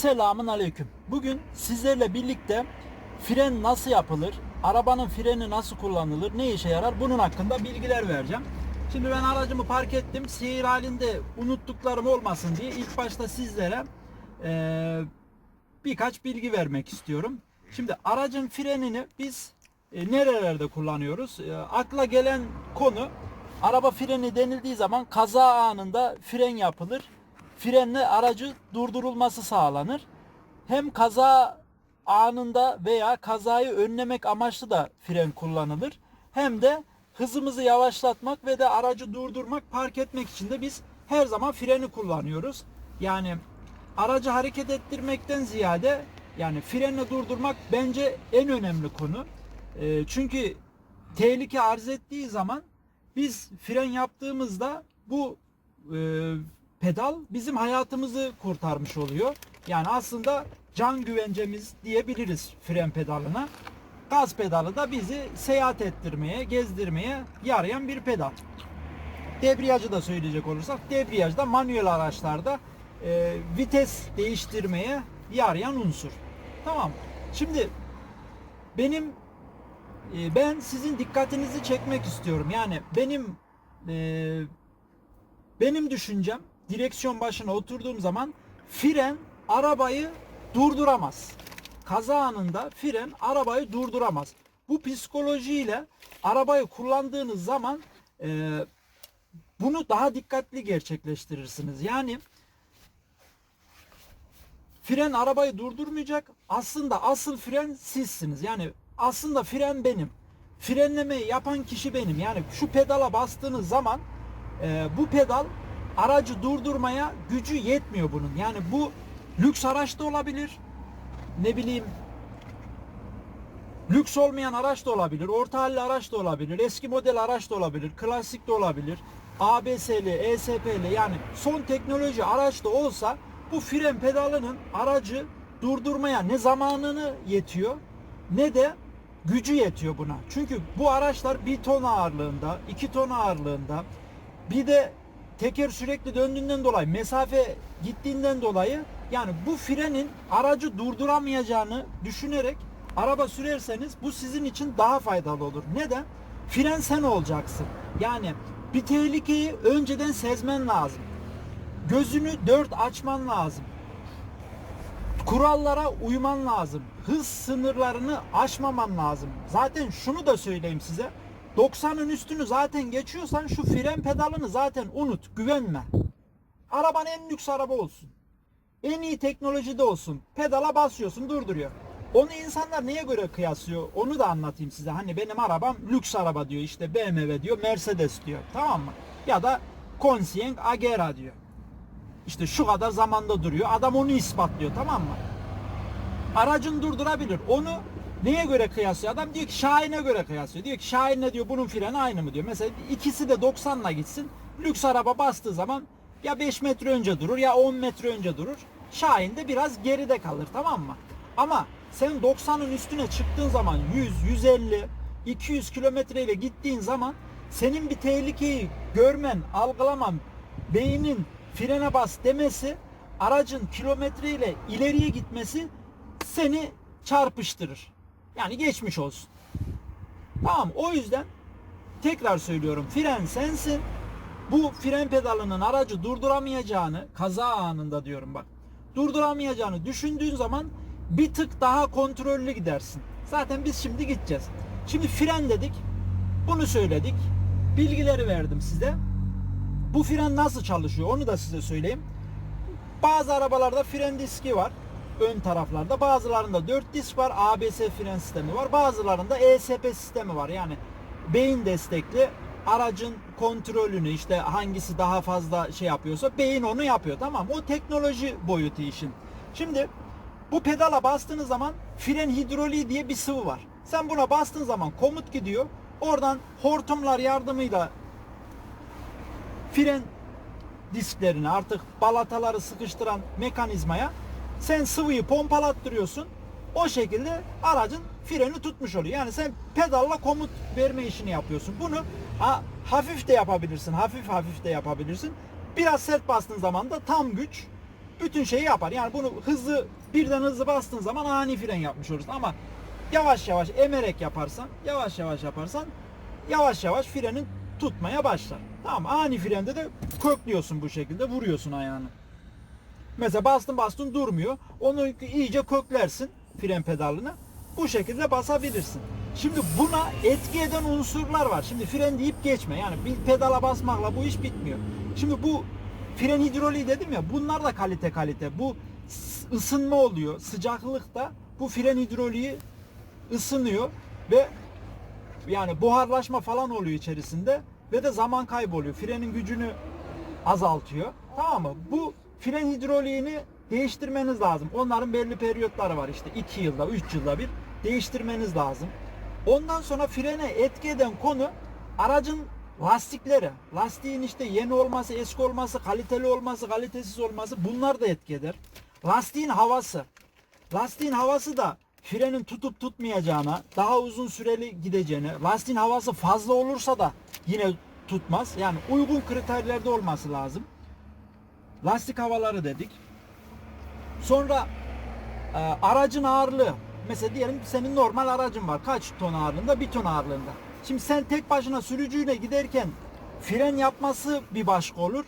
Selamun Aleyküm. Bugün sizlerle birlikte fren nasıl yapılır, arabanın freni nasıl kullanılır, ne işe yarar bunun hakkında bilgiler vereceğim. Şimdi ben aracımı park ettim. Seyir halinde unuttuklarım olmasın diye ilk başta sizlere eee, birkaç bilgi vermek istiyorum. Şimdi aracın frenini biz e, nerelerde kullanıyoruz? E, akla gelen konu araba freni denildiği zaman kaza anında fren yapılır. Frenle aracı durdurulması sağlanır. Hem kaza anında veya kazayı önlemek amaçlı da fren kullanılır. Hem de hızımızı yavaşlatmak ve de aracı durdurmak, park etmek için de biz her zaman freni kullanıyoruz. Yani aracı hareket ettirmekten ziyade yani frenle durdurmak bence en önemli konu. Ee, çünkü tehlike arz ettiği zaman biz fren yaptığımızda bu e, pedal bizim hayatımızı kurtarmış oluyor. Yani aslında can güvencemiz diyebiliriz fren pedalına. Gaz pedalı da bizi seyahat ettirmeye, gezdirmeye yarayan bir pedal. Debriyajı da söyleyecek olursak debriyajda manuel araçlarda e, vites değiştirmeye yarayan unsur. Tamam. Şimdi benim e, ben sizin dikkatinizi çekmek istiyorum. Yani benim e, benim düşüncem direksiyon başına oturduğum zaman fren arabayı durduramaz. Kaza anında fren arabayı durduramaz. Bu psikolojiyle arabayı kullandığınız zaman e, bunu daha dikkatli gerçekleştirirsiniz. Yani fren arabayı durdurmayacak. Aslında asıl fren sizsiniz. Yani aslında fren benim. Frenlemeyi yapan kişi benim. Yani şu pedala bastığınız zaman e, bu pedal aracı durdurmaya gücü yetmiyor bunun. Yani bu lüks araç da olabilir. Ne bileyim lüks olmayan araç da olabilir. Orta halli araç da olabilir. Eski model araç da olabilir. Klasik de olabilir. ABS'li, ESP'li yani son teknoloji araç da olsa bu fren pedalının aracı durdurmaya ne zamanını yetiyor ne de gücü yetiyor buna. Çünkü bu araçlar bir ton ağırlığında, iki ton ağırlığında bir de teker sürekli döndüğünden dolayı mesafe gittiğinden dolayı yani bu frenin aracı durduramayacağını düşünerek araba sürerseniz bu sizin için daha faydalı olur. Neden? Fren sen olacaksın. Yani bir tehlikeyi önceden sezmen lazım. Gözünü dört açman lazım. Kurallara uyman lazım. Hız sınırlarını aşmaman lazım. Zaten şunu da söyleyeyim size. 90'ın üstünü zaten geçiyorsan şu fren pedalını zaten unut. Güvenme. Araban en lüks araba olsun. En iyi teknolojide olsun. Pedala basıyorsun durduruyor. Onu insanlar neye göre kıyaslıyor? Onu da anlatayım size. Hani benim arabam lüks araba diyor. İşte BMW diyor, Mercedes diyor. Tamam mı? Ya da Conscient Agera diyor. İşte şu kadar zamanda duruyor. Adam onu ispatlıyor tamam mı? Aracın durdurabilir. Onu neye göre kıyaslıyor? Adam diyor ki Şahin'e göre kıyaslıyor. Diyor ki Şahin'le diyor bunun freni aynı mı diyor. Mesela ikisi de 90'la gitsin. Lüks araba bastığı zaman ya 5 metre önce durur ya 10 metre önce durur. Şahin de biraz geride kalır tamam mı? Ama sen 90'ın üstüne çıktığın zaman 100, 150, 200 kilometreyle gittiğin zaman senin bir tehlikeyi görmen, algılaman, beynin frene bas demesi, aracın kilometreyle ileriye gitmesi seni çarpıştırır. Yani geçmiş olsun. Tamam o yüzden tekrar söylüyorum fren sensin. Bu fren pedalının aracı durduramayacağını kaza anında diyorum bak. Durduramayacağını düşündüğün zaman bir tık daha kontrollü gidersin. Zaten biz şimdi gideceğiz. Şimdi fren dedik. Bunu söyledik. Bilgileri verdim size. Bu fren nasıl çalışıyor onu da size söyleyeyim. Bazı arabalarda fren diski var ön taraflarda. Bazılarında 4 disk var. ABS fren sistemi var. Bazılarında ESP sistemi var. Yani beyin destekli aracın kontrolünü işte hangisi daha fazla şey yapıyorsa beyin onu yapıyor. Tamam o teknoloji boyutu işin. Şimdi bu pedala bastığınız zaman fren hidroliği diye bir sıvı var. Sen buna bastığın zaman komut gidiyor. Oradan hortumlar yardımıyla fren disklerini artık balataları sıkıştıran mekanizmaya sen sıvıyı pompalattırıyorsun. O şekilde aracın freni tutmuş oluyor. Yani sen pedalla komut verme işini yapıyorsun. Bunu ha, hafif de yapabilirsin. Hafif hafif de yapabilirsin. Biraz sert bastığın zaman da tam güç bütün şeyi yapar. Yani bunu hızlı birden hızlı bastığın zaman ani fren yapmış olursun ama yavaş yavaş emerek yaparsan, yavaş yavaş yaparsan yavaş yavaş frenin tutmaya başlar. Tamam ani frende de köklüyorsun bu şekilde vuruyorsun ayağını. Mesela bastın bastın durmuyor. Onu iyice köklersin fren pedalını. Bu şekilde basabilirsin. Şimdi buna etki eden unsurlar var. Şimdi fren deyip geçme. Yani bir pedala basmakla bu iş bitmiyor. Şimdi bu fren hidroliği dedim ya bunlar da kalite kalite. Bu ısınma oluyor. Sıcaklıkta bu fren hidroliği ısınıyor ve yani buharlaşma falan oluyor içerisinde ve de zaman kaybı oluyor. Frenin gücünü azaltıyor. Tamam mı? Bu fren hidroliğini değiştirmeniz lazım. Onların belli periyotları var işte 2 yılda, 3 yılda bir değiştirmeniz lazım. Ondan sonra frene etki eden konu aracın lastikleri. Lastiğin işte yeni olması, eski olması, kaliteli olması, kalitesiz olması bunlar da etki eder. Lastiğin havası. Lastiğin havası da frenin tutup tutmayacağına, daha uzun süreli gideceğine, lastiğin havası fazla olursa da yine tutmaz. Yani uygun kriterlerde olması lazım. Lastik havaları dedik. Sonra e, aracın ağırlığı. Mesela diyelim senin normal aracın var. Kaç ton ağırlığında? Bir ton ağırlığında. Şimdi sen tek başına sürücüyle giderken fren yapması bir başka olur.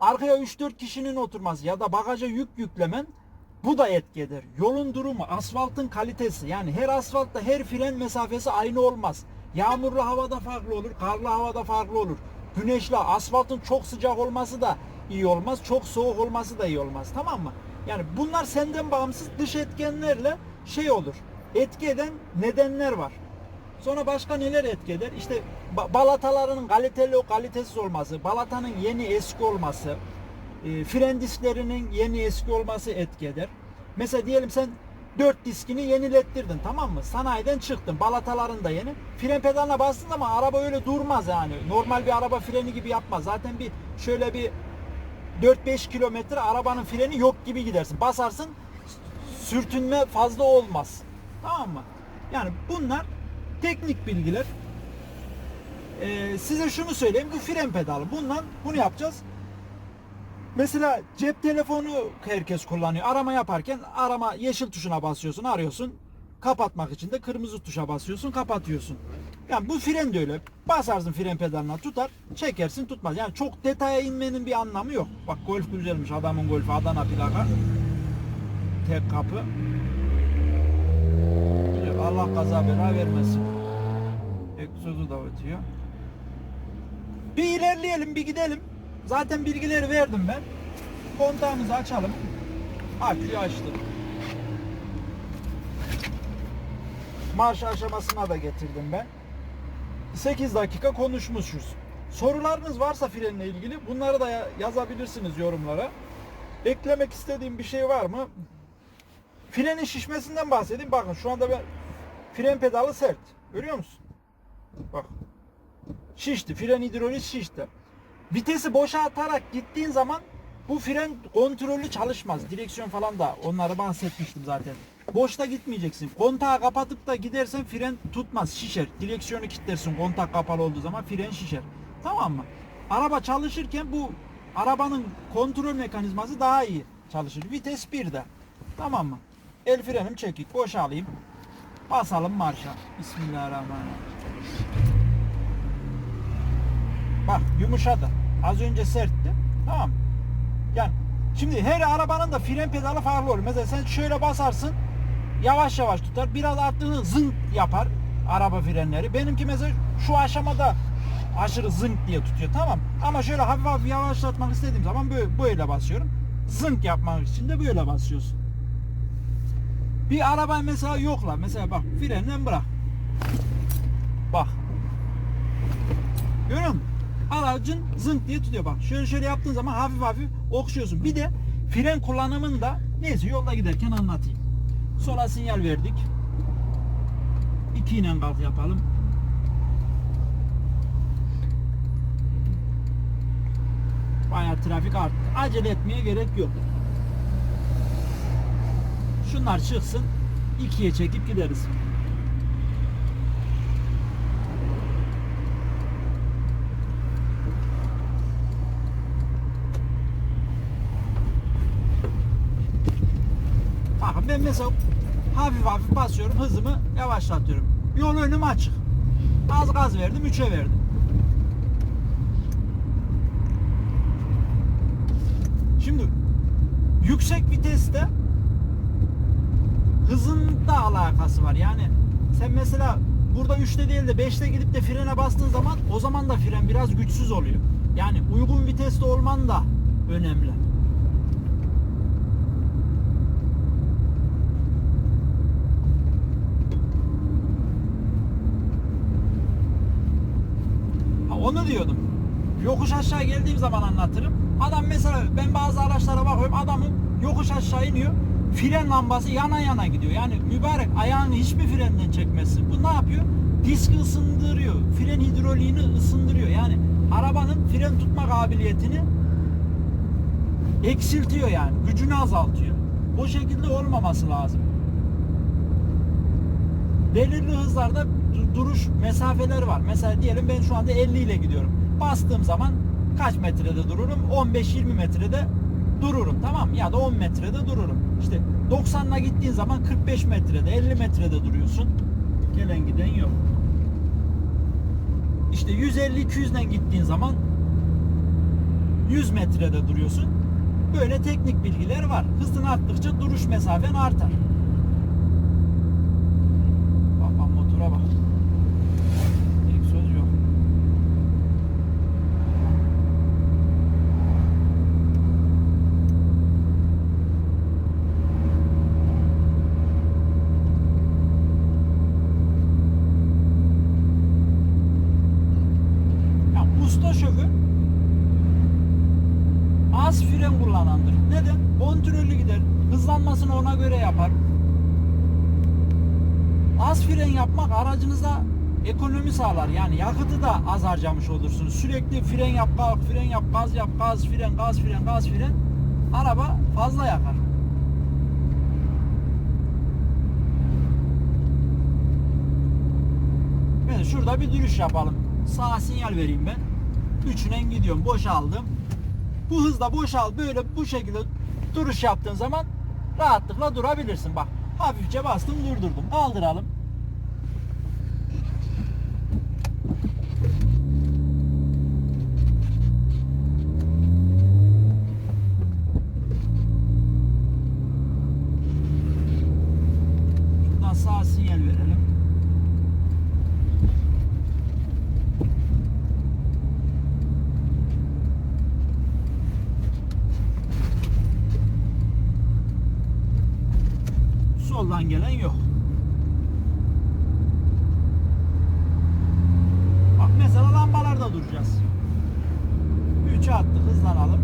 Arkaya 3-4 kişinin oturması ya da bagaja yük yüklemen bu da etki eder. Yolun durumu, asfaltın kalitesi. Yani her asfaltta her fren mesafesi aynı olmaz. Yağmurlu havada farklı olur, karlı havada farklı olur. Güneşli, asfaltın çok sıcak olması da iyi olmaz, çok soğuk olması da iyi olmaz. Tamam mı? Yani bunlar senden bağımsız dış etkenlerle şey olur. Etki eden nedenler var. Sonra başka neler etki eder? İşte ba- balatalarının kaliteli o kalitesiz olması, balatanın yeni eski olması, e, fren disklerinin yeni eski olması etki eder. Mesela diyelim sen 4 diskini yenilettirdin tamam mı? Sanayiden çıktın. Balataların da yeni. Fren pedalına bastın ama araba öyle durmaz yani. Normal bir araba freni gibi yapmaz. Zaten bir şöyle bir 4-5 kilometre arabanın freni yok gibi gidersin. Basarsın sürtünme fazla olmaz. Tamam mı? Yani bunlar teknik bilgiler. Ee, size şunu söyleyeyim. Bu fren pedalı. Bundan bunu yapacağız. Mesela cep telefonu herkes kullanıyor. Arama yaparken arama yeşil tuşuna basıyorsun, arıyorsun. Kapatmak için de kırmızı tuşa basıyorsun, kapatıyorsun. Yani bu fren de öyle. Basarsın fren pedalına tutar, çekersin tutmaz. Yani çok detaya inmenin bir anlamı yok. Bak golf güzelmiş adamın golfü Adana plaka. Tek kapı. Allah kaza bela vermesin. Egzozu da ötüyor. Bir ilerleyelim, bir gidelim. Zaten bilgileri verdim ben. Kontağımızı açalım. Aküyü açtım. Marş aşamasına da getirdim ben. 8 dakika konuşmuşuz. Sorularınız varsa frenle ilgili bunları da ya- yazabilirsiniz yorumlara. Eklemek istediğim bir şey var mı? Frenin şişmesinden bahsedeyim. Bakın şu anda ben fren pedalı sert. Görüyor musun? Bak. Şişti. Fren hidroliği şişti. Vitesi boşa atarak gittiğin zaman bu fren kontrollü çalışmaz. Direksiyon falan da onları bahsetmiştim zaten. Boşta gitmeyeceksin. Kontağı kapatıp da gidersen fren tutmaz, şişer. Direksiyonu kilitlersin kontak kapalı olduğu zaman fren şişer. Tamam mı? Araba çalışırken bu arabanın kontrol mekanizması daha iyi çalışır. Vites 1'de. Tamam mı? El frenim çekik. Boşa alayım. Basalım marşa. Bismillahirrahmanirrahim. Bak yumuşadı. Az önce sertti. Tamam. Yani şimdi her arabanın da fren pedalı farklı olur. Mesela sen şöyle basarsın yavaş yavaş tutar. Biraz arttığını zınk yapar araba frenleri. Benimki mesela şu aşamada aşırı zınk diye tutuyor tamam. Ama şöyle hafif hafif yavaşlatmak istediğim zaman böyle, böyle basıyorum. Zınk yapmak için de böyle basıyorsun. Bir araba mesela yokla. Mesela bak frenden bırak. Bak. Görüyor musun? Aracın zınk diye tutuyor bak. Şöyle şöyle yaptığın zaman hafif hafif okşuyorsun. Bir de fren kullanımında neyse yolda giderken anlatayım. Sola sinyal verdik. 2 ile kalk yapalım. Bayağı trafik arttı. Acele etmeye gerek yok. Şunlar çıksın. ikiye çekip gideriz. Bakın ben mesela hafif hafif basıyorum hızımı yavaşlatıyorum. Yol önüm açık. Az gaz verdim 3'e verdim. Şimdi yüksek viteste hızın da alakası var. Yani sen mesela burada 3'te değil de 5'te gidip de frene bastığın zaman o zaman da fren biraz güçsüz oluyor. Yani uygun viteste olman da önemli. Ha, onu diyordum. Yokuş aşağı geldiğim zaman anlatırım. Adam mesela ben bazı araçlara bakıyorum adamın yokuş aşağı iniyor. Fren lambası yana yana gidiyor. Yani mübarek ayağını hiçbir frenden çekmesin. Bu ne yapıyor? Diski ısındırıyor. Fren hidroliğini ısındırıyor. Yani arabanın fren tutma kabiliyetini eksiltiyor yani. Gücünü azaltıyor. O şekilde olmaması lazım. Belirli hızlarda duruş mesafeleri var. Mesela diyelim ben şu anda 50 ile gidiyorum. Bastığım zaman kaç metrede dururum? 15-20 metrede dururum tamam mı? Ya da 10 metrede dururum. İşte 90'la gittiğin zaman 45 metrede 50 metrede duruyorsun. Gelen giden yok. İşte 150-200 ile gittiğin zaman 100 metrede duruyorsun. Böyle teknik bilgiler var. Hızın arttıkça duruş mesafen artar. Bak bak motora bak. Egzoz yok. Ya usta şoför az fren kullanandır. Neden? Kontrollü gider. Hızlanmasını ona göre yapar. Az fren yapmak aracınıza ekonomi sağlar. Yani yakıtı da az harcamış olursunuz. Sürekli fren yap, kalk, fren yap, gaz yap, gaz, fren, gaz, fren, gaz, fren. Araba fazla yakar. Ben şurada bir duruş yapalım. Sağa sinyal vereyim ben. Üçüne gidiyorum. Boşaldım. Bu hızla boşal böyle bu şekilde duruş yaptığın zaman rahatlıkla durabilirsin. Bak hafifçe bastım durdurdum. Kaldıralım. Soldan gelen yok. Bak mesela lambalarda duracağız. 3'e attık hızlanalım.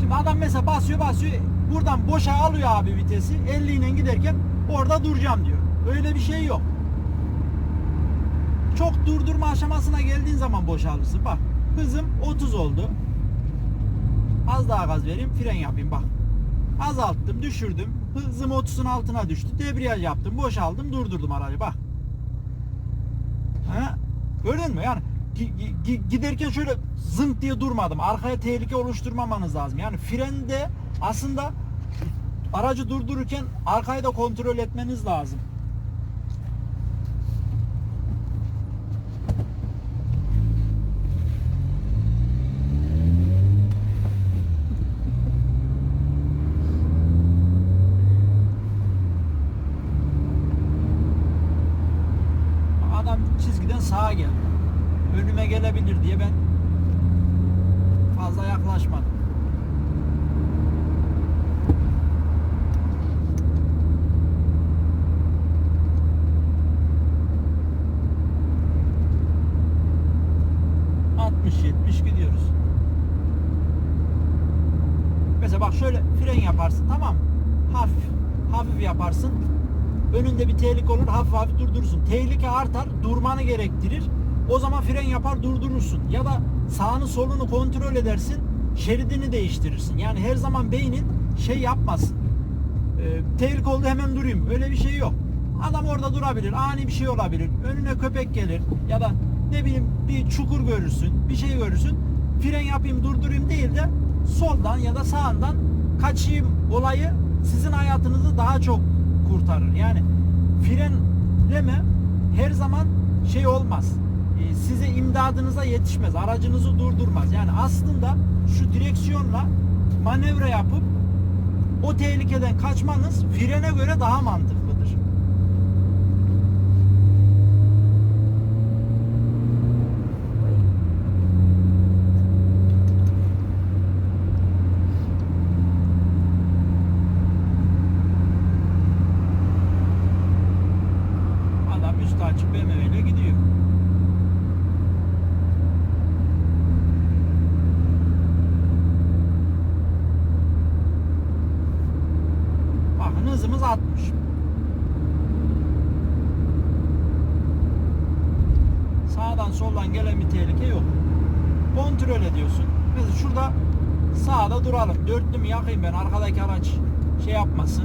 Şimdi adam mesela basıyor basıyor buradan boşa alıyor abi vitesi 50 ile giderken orada duracağım diyor. Öyle bir şey yok. Çok durdurma aşamasına geldiğin zaman boşalırsın. Bak hızım 30 oldu. Az daha gaz vereyim fren yapayım bak. Azalttım düşürdüm. Hızım 30'un altına düştü. Debriyaj yaptım boşaldım durdurdum aracı bak. Ha? Gördün mü yani gi- gi- giderken şöyle zınk diye durmadım. Arkaya tehlike oluşturmamanız lazım. Yani frende aslında aracı durdururken arkayı da kontrol etmeniz lazım. Adam çizgiden sağa geldi. Önüme gelebilir diye ben fazla yaklaşmadım. ...60-70 gidiyoruz. Mesela bak şöyle fren yaparsın tamam? Hafif, hafif yaparsın. Önünde bir tehlike olur hafif hafif durdurursun. Tehlike artar durmanı gerektirir. O zaman fren yapar durdurursun. Ya da sağını solunu kontrol edersin. Şeridini değiştirirsin. Yani her zaman beynin şey yapmasın. Ee, tehlike oldu hemen durayım. Öyle bir şey yok. Adam orada durabilir. Ani bir şey olabilir. Önüne köpek gelir ya da ne bileyim bir çukur görürsün, bir şey görürsün. Fren yapayım, durdurayım değil de soldan ya da sağından kaçayım olayı sizin hayatınızı daha çok kurtarır. Yani frenleme her zaman şey olmaz. E, size imdadınıza yetişmez. Aracınızı durdurmaz. Yani aslında şu direksiyonla manevra yapıp o tehlikeden kaçmanız frene göre daha mantıklıdır. Adam üstü açık BMW ile gidiyor. Bakın hızımız 60. Sağdan soldan gelen bir tehlike yok. Kontrol ediyorsun. Mesela şurada sağda duralım. Dörtlü mü yakayım ben arkadaki araç şey yapmasın.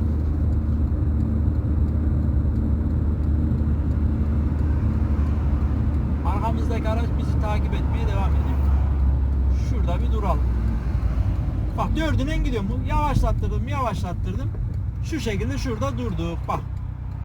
Arkamızdaki araç bizi takip etmeye devam ediyor. Şurada bir duralım. Bak dördünen gidiyor mu? Yavaşlattırdım, yavaşlattırdım. Şu şekilde şurada durduk. Bak